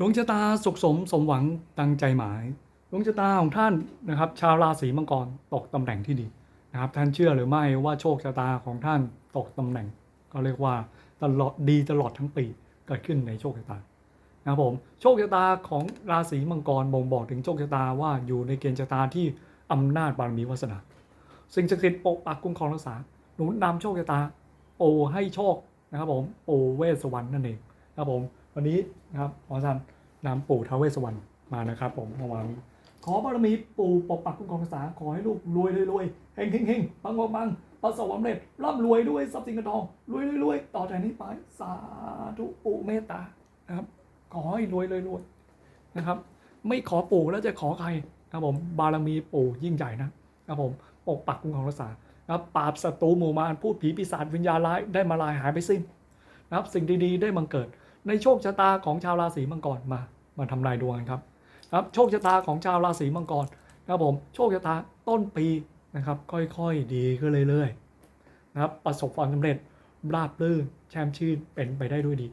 ดวงชะตาสุขสมสมหวังตั้งใจหมาย ดวงชะตาของท่านนะครับ ชาวราศีมังกรตกตำแหน่งที่ดีนะครับ ท่านเชื่อหรือไม่ว่าโชคชะตาของท่านตกตำแหน่ง ก็เรียกว่าตลอดดีตลอดทั้งปีเกิดขึ้นในโชคชะตานะครับผมโชคชะตาของราศีมังกรบ่งบอกถึงโชคชะตาว่าอยู่ในเกณฑ์ชะตาที่อำนาจบารมีวาสนาสิ่งศักดิ์สิทธิ์ปกปักคุ้มครองรักษาหนุนนำโชคชะตา โอให้โชคนะครับผมโอเวสสวรรค์นั่นเองครับผม วันนี้นะครับหมอสันนำปู่ท้าวเวสสวรรค์มานะครับ ผมเมื่อวานขอบารมีปู่ปกปักคุ้มครองรักษาขอให้ลูกรวยรวยรวยเฮงเฮงเฮงปังปังปังประสบความสำเร็จร่ำรวยด้วยทรัพย์สินเงินทองรวยรวยรวยต่อจากนี้ไปสาธุปู่เมตตานะครับ ขอให้รวยรวยรวยนะครับ ไม่ขอปู่แล้วจะขอใครครับผมบารมีปู่ยิ่งใหญ่นะครับผมปกปักคุ้มครองรักษานะครับปราบศัตรูหมู่มารพูดผีปีศาจวิญญาณร้ายได้มาลายหายไปสิ้นนะครับสิ่งดีๆได้บังเกิด ในโชคชะตาของชาวราศีมังกรมามาทำนายดวงกันครับครับโชคชะตาของชาวราศีมังกรนะครับผมโชคชะตาต้นปีนะครับ ค่อยๆดีขึ้นเรื่อยๆนะครับประสบความสำเร็จราบรื่นแช่มชื่นเป็นไปได้ด้วยดี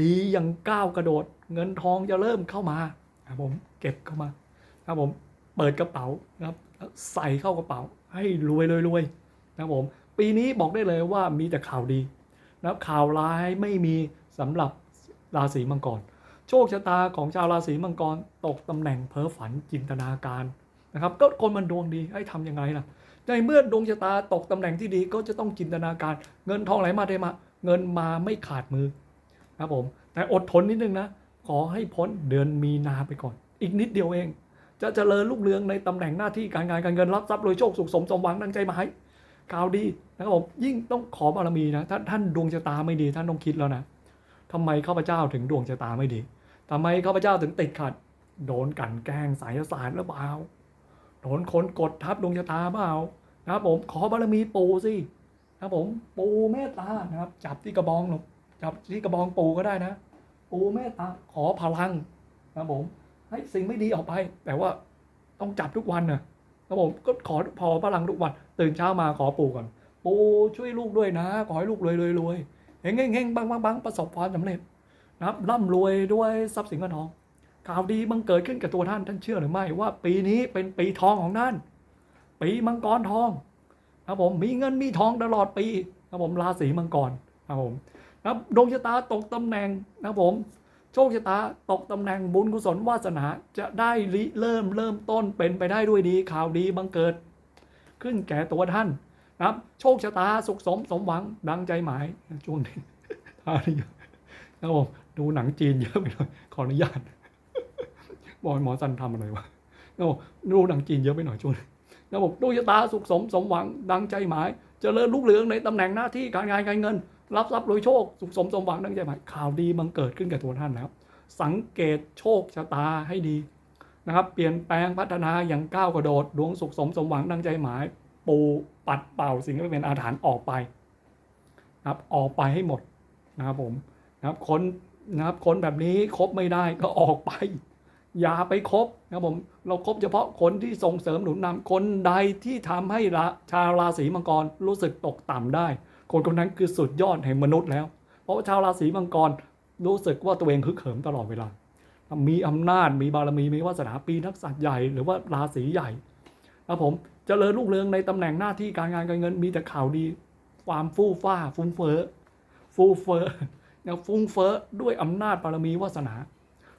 ดีอย่างก้าวกระโดด เงินทองจะเริ่มเข้ามาครับผมเก็บเข้ามาครับผมเปิดกระเป๋านะครับใส่เข้ากระเป๋าให้รวยรวยๆนะครับผมปีนี้บอกได้เลยว่ามีแต่ข่าวดีนะครับข่าวร้ายไม่มีสำหรับ ราศีมังกร โชคชะตาของชาวราศีมังกรตกตำแหน่งเพ้อฝันจินตนาการนะครับ ก็คนมันดวงดีให้ทำยังไงล่ะ ในเมื่อดวงชะตาตกตำแหน่งที่ดีก็จะต้องจินตนาการ เงินทองไหลมาเทมา เงินมาไม่ขาดมือนะครับผม แต่อดทนนิดนึงนะ ขอให้พ้นเดือนมีนาไปก่อน อีกนิดเดียวเอง จะเจริญรุ่งเรืองในตำแหน่งหน้าที่การงานการเงินรับทรัพย์รวยโชคสุขสมสมหวังดังใจหมายข่าวดีนะครับผมยิ่งต้องขอบารมีนะถ้าท่านดวงชะตาไม่ดีท่านต้องคิดแล้วนะ ทำไมข้าพเจ้าถึงดวงชะตาไม่ดีทำไมข้าพเจ้าถึงติดขัด โดนกันแกล้งสายศาสตร์หรือเปล่าโดนคนกดทับดวงชะตาเปล่านะครับผมขอบารมีปูสินะครับผมปูเมตตานะครับ จับที่กระบองหนูจับที่กระบองปูก็ได้นะ ปูเมตตาขอพลังนะครับผมให้สิ่งไม่ดีออกไป แต่ว่าต้องจับทุกวันนะครับผมก็ขอพอพลังทุกวัน ตื่นเช้ามาขอปูก่อน ปูช่วยลูกด้วยนะ ขอให้ลูกรวยรวยรวย เฮงเฮงเงบังบังบังประสบความสำเร็จนะครับร่ำรวยด้วยทรัพย์สินเงินทองข่าวดีบังเกิดขึ้นกับตัวท่านท่านเชื่อหรือไม่ว่า ปีนี้เป็นปีทองของท่าน ปีมังกรทองครับผมมีเงินมีทองตลอดปีครับผมราศีมังกรครับผมครับดวงชะตาตกตำแหน่งนะครับผมโชคชะตาตกตำแหน่งบุญกุศลวาสนาจะได้ริเริ่มเริ่มต้นเป็นไปได้ด้วยดีข่าวดีบังเกิด ขึ้นแก่ตัวท่าน นะครับ โชคชะตาสุขสมสมหวังดังใจหมายช่วงนี้ท่านี้นะครับผมดูหนังจีนเยอะไปหน่อยขออนุญาตบอยหมอสันทำอะไรวะนะครับผมดูหนังจีนเยอะไปหน่อยช่วงนี้นะครับผมดูชะตาสุขสมสมหวังดังใจหมายจเจริญรุ่งเรืองในตำแหน่งหน้าที่การงานการเงิน รับทรัพย์รวยโชค สุขสมสมหวังดังใจหมายข่าวดีบังเกิดขึ้นกับตัวท่านแล้ว สังเกตโชคชะตาให้ดีนะครับเปลี่ยนแปลงพัฒนาอย่างก้าวกระโดด ดวงสุขสมสมหวังดังใจหมาย ปูปัดเป่าสิ่งที่เป็นอาถรรพ์ออกไปนะครับออกไปให้หมดนะครับผมนะครับคนนะครับคนแบบนี้คบไม่ได้ก็ออกไป อย่าไปคบนะครับผมเราครบเฉพาะคนที่ส่งเสริมหนุนนำคนใดที่ทำให้ละชาวราศีมังกรรู้สึกตกต่ำได้ คนคนนั้นคือสุดยอดแห่งมนุษย์แล้ว เพราะว่าชาวราศีมังกรรู้สึกว่าตัวเองฮึกเหิมตลอดเวลา มีอำนาจมีบารมีมีวาสนาปีนักษัตริย์ใหญ่หรือว่าราศีใหญ่ครับผม เจริญรุ่งเรืองในตำแหน่งหน้าที่การงานการเงินมีแต่ข่าวดี ความฟู่ฟ้าฟุ้งเฟ้อฟูเฟ้อนะฟุ้งเฟ้อด้วยอำนาจบารมีวาสนา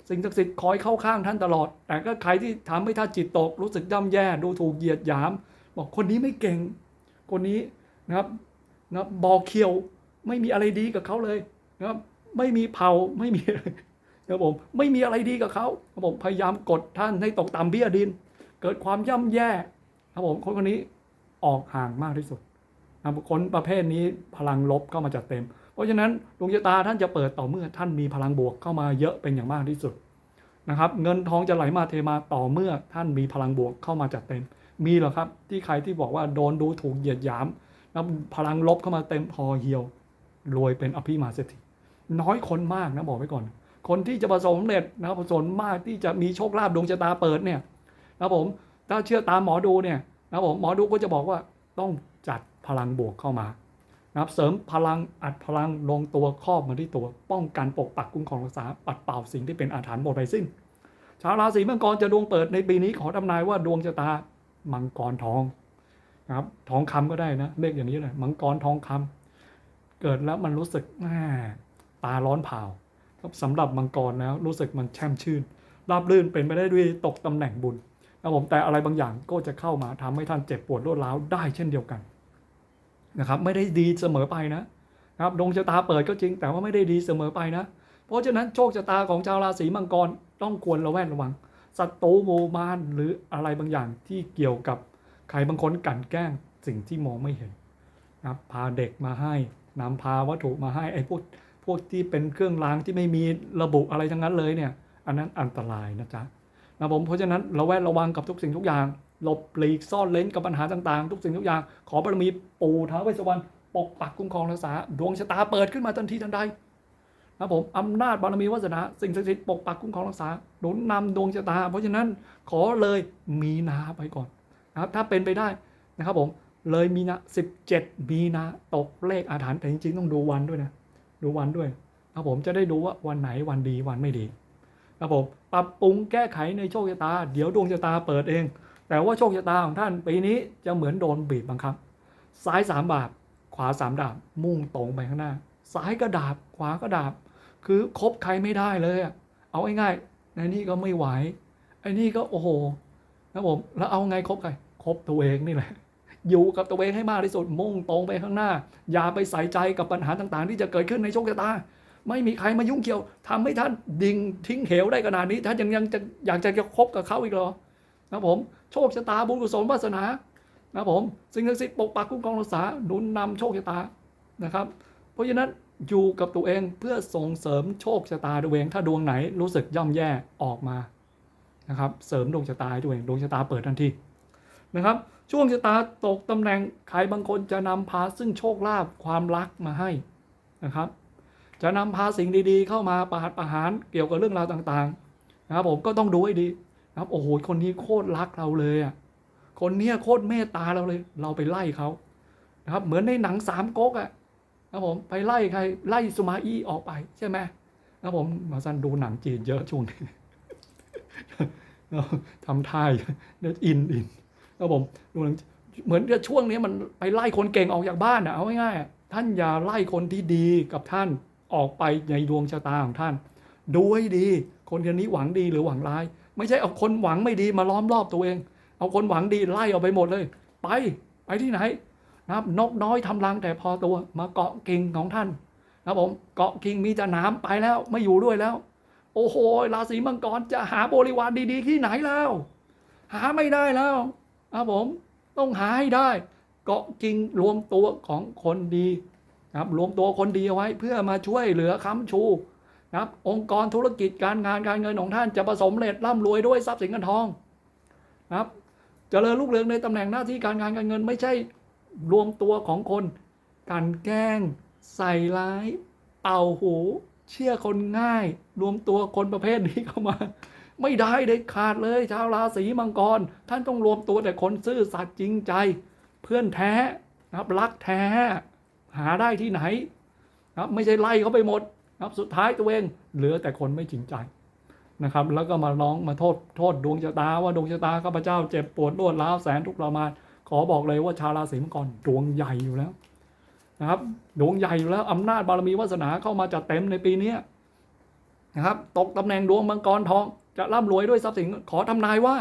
สิ่งศักดิ์สิทธิ์คอยเข้าข้างท่านตลอด แต่ก็ใครที่ทำให้ท่านจิตตก รู้สึกย่ำแย่ดูถูกเหยียดหยาม บอกคนนี้ไม่เก่ง คนนี้นะครับนะบบอเคียวไม่มีอะไรดีกับเขาเลยนะครับไม่มีเผาไม่มีครับผมไม่มีอะไรดีกับเขาผมพยายามกดท่านให้ตกต่ำเบี้ยดิน เกิดความย่ำแย่ ครับผมคนคนนี้ออกห่างมากที่สุดนะคนประเภทนี้พลังลบเข้ามาจัดเต็ม เพราะฉะนั้นดวงชะตาท่านจะเปิดต่อเมื่อท่านมีพลังบวกเข้ามาเยอะเป็นอย่างมากที่สุดนะครับ เงินทองจะไหลมาเทมาต่อเมื่อท่านมีพลังบวกเข้ามาจัดเต็ม มีหรอครับ ที่ใครที่บอกว่าโดนดูถูกเหยียดหยามแล้วพลังลบเข้ามาเต็มพอเหี่ยวรวยเป็นอภิมาเศรษฐีน้อยคนมากนะบอกไว้ก่อน คนที่จะประสบสำเร็จนะครับส่วนมากที่จะมีโชคลาภดวงชะตาเปิดเนี่ยนะครับผม ถ้าเชื่อตามหมอดูเนี่ยนะครับผมหมอดูก็จะบอกว่าต้องจัดพลังบวกเข้ามานะครับเสริมพลังอัดพลังลงตัวครอบมาที่ตัว ป้องกันปกปักคุ้มครองรักษาปัดเป่าสิ่งที่เป็นอาถรรพ์หมดไปสิ้น ชาวราศีมังกรจะดวงเปิดในปีนี้ขอทำนายว่าดวงชะตามังกรทองนะครับทองคำก็ได้นะเลขอย่างนี้เลยมังกรทองคำเกิดแล้วมันรู้สึกแหมตาร้อนเผาครับสำหรับมังกรแล้วรู้สึกมันแช่มชื่นราบรื่นเป็นไปได้ด้วยตกตำแหน่งบุญ นะผมแต่อะไรบางอย่างก็จะเข้ามาทำให้ท่านเจ็บปวดรวดร้าวได้เช่นเดียวกันนะครับไม่ได้ดีเสมอไปนะครับดวงชะตาเปิดก็จริง แต่ว่าไม่ได้ดีเสมอไปนะ เพราะฉะนั้นโชคชะตาของชาวราศีมังกรต้องควรระแวดระวังศัตรูโมมานหรืออะไรบางอย่างที่เกี่ยวกับใครบางคนกลั่นแกล้งสิ่งที่มองไม่เห็นนะครับพาเด็กมาให้นำพาวัตถุมาให้ไอ้พวกพวกที่เป็นเครื่องรางที่ไม่มีระบุอะไรทั้งนั้นเลยเนี่ย อันนั้นอันตรายนะจ๊ะ นะผมเพราะฉะนั้นเระแวดระวังกับทุกสิ่งทุกอย่างหลบหลีกซ่อนเลนกับปัญหาต่างๆ ทุกสิ่งทุกอย่าง ขอบารมีปู่ท้าวเวสสวรรณปกปักคุ้มครองรักษา ดวงชะตาเปิดขึ้นมาทันทีทันใดนะผมอำนาจบารมีวาสนาสิ่งศักดิ์สิทธิ์ปกปักคุ้มครองรักษาหนุนนำดวงชะตา เพราะฉะนั้นขอเลยมีนาไปก่อนนะครับถ้าเป็นไปได้นะครับผมเลยมีนา17 มีนาตกเลขอาถรรพ์แต่จริงๆ ต้องดูวันด้วยนะ ดูวันด้วยนะครับผมจะได้ดูว่าวันไหนวันดีวันไม่ดี ครับผมปรับปรุงแก้ไขในโชคชะตา เดี๋ยวดวงชะตาเปิดเอง แต่ว่าโชคชะตาของท่านปีนี้จะเหมือนโดนบีบบังคับ ซ้ายสามบาทขวาสามดาบ มุ่งตรงไปข้างหน้า ซ้ายก็ดาบ ขวาก็ดาบ คือคบใครไม่ได้เลยเอาง่ายๆในนี่ก็ไม่ไหวไอ้นี่ก็โอ้โหนะผมแล้วเอาไงคบใครคบตัวเองนี่แหละอยู่กับตัวเองให้มากที่สุดมุ่งตรงไปข้างหน้า อย่าไปใส่ใจกับปัญหาต่างๆ ที่จะเกิดขึ้นในโชคชะตา ไม่มีใครมายุ่งเกี่ยวทำให้ท่านดิ่งทิ้งเหวได้ขนาดนี้ ท่านยังยังจะอยากจะคบกับเขาอีกหรอนะผม โชคชะตาบุญกุศลวาสนานะผม สิ่งศักดิ์สิทธิ์ปกปักคุ้มครองรักษาหนุนนำโชคชะตานะครับ เพราะฉะนั้นอยู่กับตัวเองเพื่อส่งเสริมโชคชะตาตัวเอง ถ้าดวงไหนรู้สึกย่ำแย่ออกมานะครับ เสริมดวงชะตาตัวเองดวงชะตาเปิดทันทีนะครับ ช่วงชะตาตกตำแหน่งใครบางคนจะนำพาซึ่งโชคลาภความรักมาให้นะครับ จะนำพาสิ่งดีๆ เข้ามาประหัตประหารเกี่ยวกับเรื่องราวต่างๆ นะครับผมก็ต้องดูให้ดีนะครับโอ้โหคนนี้โคตรรักเราเลยอะคนเนี้ยโคตรเมตตาเราเลย เราไปไล่เขานะครับเหมือนในหนังสามก๊กอะนะผมไปไล่ใครไล่สุมาอี้ออกไปใช่ไหมนะผมมาสันดูหนังจีนเยอะช่วงนี้ทำท่าเนี่ยอินอินนะผมดูหนังเหมือนช่วงนี้มันไปไล่คนเก่งออกจากบ้านอะเอาง่ายๆท่านอย่าไล่คนที่ดีกับท่าน ออกไปในดวงชะตาของท่าน ดูให้ดี คนคนนี้หวังดีหรือหวังร้าย ไม่ใช่เอาคนหวังไม่ดีมาล้อมรอบตัวเอง เอาคนหวังดีไล่ออกไปหมดเลย ไปไปที่ไหนนะครับนกน้อยทำรังแต่พอตัวมาเกาะกิ่งของท่านนะครับผมเกาะกิ่งมีแต่น้ำไปแล้วไม่อยู่ด้วยแล้ว โอ้โหราศีมังกรจะหาบริวารดีๆที่ไหนแล้ว หาไม่ได้แล้วนะครับผมต้องหาให้ได้ เกาะกิ่งรวมตัวของคนดี นะครับรวมตัวคนดีเอาไว้เพื่อมาช่วยเหลือค้ำชูนะครับองค์กรธุรกิจการงานการเงินของท่านจะประสบเร็จร่ำรวยด้วยทรัพย์สินเงินทองนะครับเจริญรุ่งเรืองในตำแหน่งหน้าที่การงานการเงิน ไม่ใช่รวมตัวของคนกลันแกล้ง ใส่ร้าย เป่าหู เชื่อคนง่าย รวมตัวคนประเภทนี้เข้ามา ไม่ได้เด็ดขาดเลย ชาวราศีมังกร ท่านต้องรวมตัวแต่คนซื่อสัตย์จริงใจ เพื่อนแท้นะครับรักแท้ หาได้ที่ไหนนะครับไม่ใช่ไล่เขาไปหมดนะครับสุดท้ายตัวเองเหลือแต่คนไม่จริงใจนะครับ แล้วก็มาร้องมาโทษโทษดวงชะตาว่าดวงชะตาข้าพเจ้าเจ็บปวดรวดร้าวแสนทุกข์ทรมานขอบอกเลยว่าชาวราศีมังกรดวงใหญ่อยู่แล้วนะครับดวงใหญ่อยู่แล้วอำนาจบารมีวาสนาเข้ามาจัดเต็มในปีนี้นะครับตกตำแหน่งดวงมังกรทองจะร่ำรวยด้วยทรัพย์สินขอทำนายว่า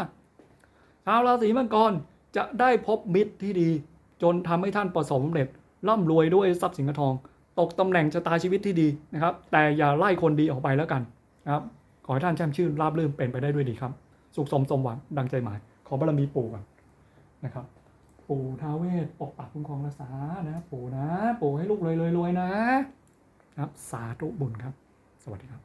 ชาวราศีมังกรจะได้พบมิตรที่ดี จนทำให้ท่านประสบสำเร็จ ร่ำรวยด้วยทรัพย์สินเงินทอง ตกตำแหน่งชะตาชีวิตที่ดีนะครับ แต่อย่าไล่คนดีออกไปแล้วกันนะครับ ขอให้ท่านแช่มชื่นราบรื่นเป็นไปได้ด้วยดีครับ สุขสมสมหวังดังใจหมาย ขอบารมีปู่กันนะครับ ปู่ท้าเวศปกปักคุ้มครองรักษานะ ปู่นะ ปู่ให้ลูกรวยรวยรวยนะ ครับ สาธุบุญครับ สวัสดีครับ